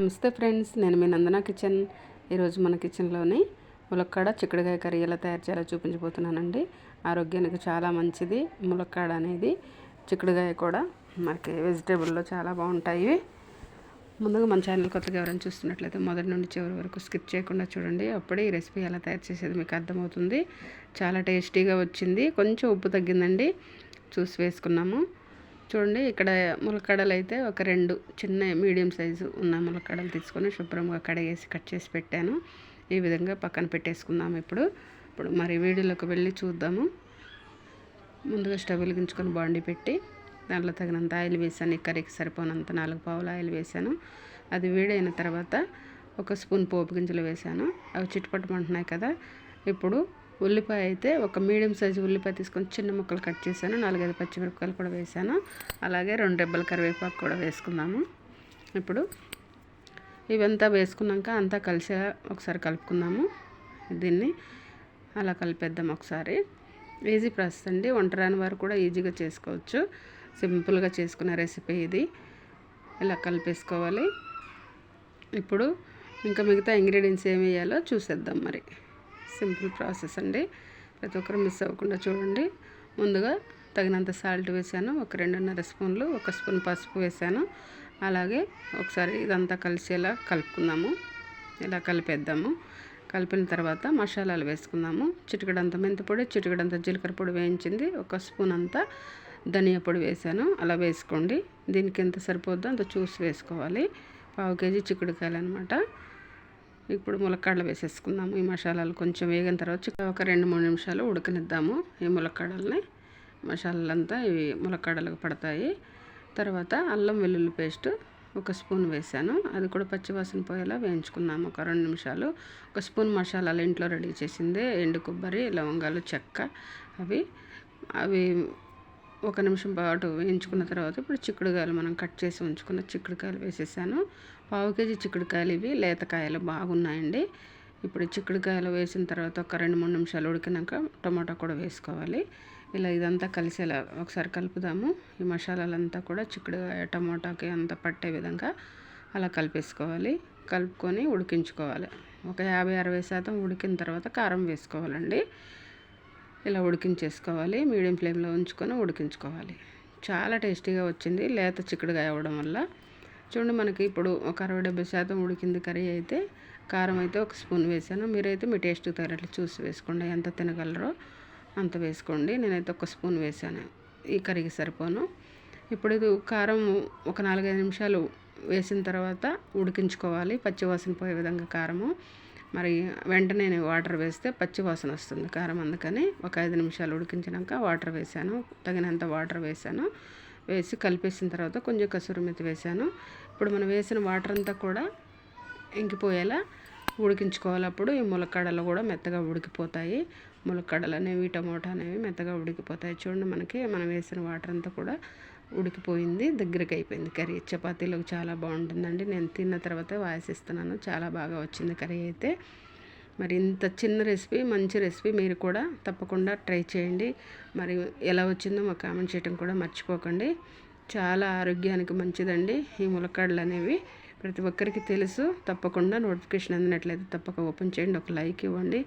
నమస్తే ఫ్రెండ్స్ నేను మీ నందన కిచెన్. ఈరోజు మన కిచెన్లోని ములక్కాడ చిక్కుడుకాయ కర్రీ ఎలా తయారు చేయాలో చూపించబోతున్నానండి. ఆరోగ్యానికి చాలా మంచిది. ములక్కాడ అనేది చిక్కుడుకాయ కూడా మనకి వెజిటేబుల్లో చాలా బాగుంటాయి. ముందుగా మన ఛానల్ కొత్తగా ఎవరైనా చూస్తున్నట్లయితే మొదటి నుండి చివరి వరకు స్కిప్ చేయకుండా చూడండి. అప్పుడే ఈ రెసిపీ ఎలా తయారు చేసేది మీకు అర్థమవుతుంది. చాలా టేస్టీగా వచ్చింది. కొంచెం ఉప్పు తగ్గిందండి. చూసి వేసుకున్నాము. చూడండి ఇక్కడ ములక్కడలు అయితే ఒక రెండు చిన్న మీడియం సైజు ఉన్న ములక్కడలు తీసుకొని శుభ్రంగా కడిగేసి కట్ చేసి పెట్టాను. ఈ విధంగా పక్కన పెట్టేసుకుందాం ఇప్పుడు. ఇప్పుడు మరి వీడియోలోకి వెళ్ళి చూద్దాము. ముందుగా స్టవ్ వెలిగించుకొని బాండి పెట్టి దాంట్లో తగినంత ఆయిల్ వేసాను. ఈ కర్రీకి సరిపోనంత నాలుగు పావులు ఆయిల్ వేసాను. అది వేడైన తర్వాత ఒక స్పూన్ పోపు గింజలు వేసాను. అవి చిట్టుపట్టుమంటున్నాయి కదా. ఇప్పుడు ఉల్లిపాయ అయితే ఒక మీడియం సైజు ఉల్లిపాయ తీసుకొని చిన్న ముక్కలు కట్ చేశాను. నాలుగైదు పచ్చిమిరపకాయలు కూడా వేసాను అలాగే రెండు రెబ్బల కరివేపాకు కూడా వేసుకుందాము. ఇప్పుడు ఇవంతా వేసుకున్నాక అంతా కలిసి ఒకసారి కలుపుకుందాము. దీన్ని అలా కలిపేద్దాం ఒకసారి. ఈజీ ప్రాసెస్ అండి. వంటరాని వారు కూడా ఈజీగా చేసుకోవచ్చు. సింపుల్గా చేసుకునే రెసిపీ ఇది. ఇలా కలిపేసుకోవాలి. ఇప్పుడు ఇంకా మిగతా ఇంగ్రీడియంట్స్ ఏమి వేయాలో చూసేద్దాం మరి. సింపుల్ ప్రాసెస్ అండి. ప్రతి ఒక్కరు మిస్ అవ్వకుండా చూడండి. ముందుగా తగినంత సాల్ట్ వేసాను. ఒక రెండున్నర స్పూన్లు ఒక స్పూన్ పసుపు వేసాను. అలాగే ఒకసారి ఇదంతా కలిసేలా కలుపుకుందాము. ఇలా కలిపేద్దాము. కలిపిన తర్వాత మసాలాలు వేసుకుందాము. చిటికడంత మెంతిపొడి చిటికడంత జీలకర్ర పొడి వేయించింది. ఒక స్పూన్ అంతా ధనియా పొడి వేసాను. అలా వేసుకోండి. దీనికి ఎంత సరిపోద్దో అంత చూసి వేసుకోవాలి. పావు కేజీ చిక్కుడుకాయలు అనమాట ఇప్పుడు ములక్కాడలు వేసేసుకుందాము. ఈ మసాలాలు కొంచెం వేగిన తర్వాత ఒక రెండు మూడు నిమిషాలు ఉడకనిద్దాము ఈ ములక్కాడల్ని. మసాలాలంతా ఇవి ములక్కాడలకు పడతాయి. తర్వాత అల్లం వెల్లుల్లి పేస్ట్ ఒక స్పూన్ వేసాను. అది కూడా పచ్చివాసన పోయేలా వేయించుకున్నాము ఒక రెండు నిమిషాలు. ఒక స్పూన్ మసాలాలు ఇంట్లో రెడీ చేసింది ఎండు కొబ్బరి లవంగాలు చెక్క అవి. అవి ఒక నిమిషం పాటు వేయించుకున్న తర్వాత ఇప్పుడు చిక్కుడుకాయలు మనం కట్ చేసి ఉంచుకున్న చిక్కుడుకాయలు వేసేసాను. పావు కేజీ చిక్కుడుకాయలు ఇవి లేతకాయలు బాగున్నాయండి. ఇప్పుడు చిక్కుడుకాయలు వేసిన తర్వాత ఒక రెండు మూడు నిమిషాలు ఉడికినాక టమాటా కూడా వేసుకోవాలి. ఇలా ఇదంతా కలిసేలా ఒకసారి కలుపుదాము. ఈ మసాలాలంతా కూడా చిక్కుడుకాయ టమాటాకి అంతా పట్టే విధంగా అలా కలిపేసుకోవాలి. కలుపుకొని ఉడికించుకోవాలి. ఒక యాభై అరవై శాతం ఉడికిన తర్వాత కారం వేసుకోవాలండి. ఇలా ఉడికించేసుకోవాలి. మీడియం ఫ్లేమ్లో ఉంచుకొని ఉడికించుకోవాలి. చాలా టేస్టీగా వచ్చింది. లేత చిక్కుడుకాయ అవ్వడం వల్ల. చూడండి మనకి ఇప్పుడు ఒక అరవై డెబ్బై శాతం ఉడికింది కర్రీ అయితే. కారం అయితే ఒక స్పూన్ వేసాను. మీరైతే మీ టేస్ట్కి తగినట్లు చూసి వేసుకోండి. ఎంత తినగలరో అంత వేసుకోండి. నేనైతే ఒక స్పూన్ వేసాను. ఈ కర్రీకి సరిపోను. ఇప్పుడు ఇది కారం ఒక నాలుగైదు నిమిషాలు వేసిన తర్వాత ఉడికించుకోవాలి. పచ్చివాసన పోయే విధంగా కారము. మరి వెంటనే వాటర్ వేస్తే పచ్చి వాసన వస్తుంది కారం అందుకని ఒక ఐదు నిమిషాలు ఉడికించినాక వాటర్ వేసాను. తగినంత వాటర్ వేసాను. వేసి కలిపేసిన తర్వాత కొంచెం కసూరి మెత్తి వేసాను. ఇప్పుడు మనం వేసిన వాటర్ అంతా కూడా ఇంకిపోయేలా ఉడికించుకోవాలి. అప్పుడు ఈ ములక్కడలు కూడా మెత్తగా ఉడికిపోతాయి. ములక్కడలు అనేవి టమోటా అనేవి మెత్తగా ఉడికిపోతాయి. చూడండి మనకి మనం వేసిన వాటర్ అంతా కూడా ఉడికిపోయింది దగ్గరికి అయిపోయింది కర్రీ. చపాతీలోకి చాలా బాగుంటుందండి. నేను తిన్న తర్వాత వాయిస్ ఇస్తున్నాను చాలా బాగా వచ్చింది కర్రీ అయితే. మరి ఇంత చిన్న రెసిపీ మంచి రెసిపీ మీరు కూడా తప్పకుండా ట్రై చేయండి. మరి ఎలా వచ్చిందో మాకు కామెంట్ చేయడం కూడా మర్చిపోకండి. చాలా ఆరోగ్యానికి మంచిదండి ఈ ములక్కాడలు అనేవి ప్రతి ఒక్కరికి తెలుసు. తప్పకుండా నోటిఫికేషన్ అందినట్లయితే తప్పక ఓపెన్ చేయండి. ఒక లైక్ ఇవ్వండి.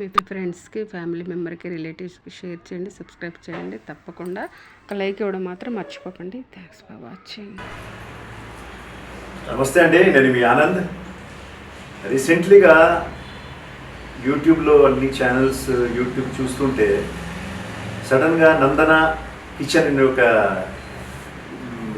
మీ ఫ్రెండ్స్కి ఫ్యామిలీ మెంబర్కి రిలేటివ్స్కి షేర్ చేయండి. సబ్స్క్రైబ్ చేయండి. తప్పకుండా ఒక లైక్ ఇవ్వడం మాత్రం మర్చిపోకండి. Thanks for watching. నమస్తే అండి. నేను మీ ఆనంద్. రీసెంట్లీగా యూట్యూబ్లో అన్ని ఛానల్స్ యూట్యూబ్ చూస్తుంటే సడన్గా నందన కిచెన్ అనే ఒక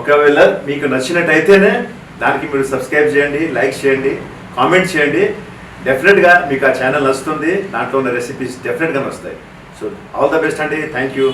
ఒకవేళ మీకు నచ్చినట్టయితేనే దానికి మీరు సబ్స్క్రైబ్ చేయండి లైక్ చేయండి కామెంట్ చేయండి. డెఫినెట్గా మీకు ఆ ఛానల్ వస్తుంది దాంట్లో ఉన్న రెసిపీస్ డెఫినెట్గా వస్తాయి. సో ఆల్ ద బెస్ట్ అండి. Thank you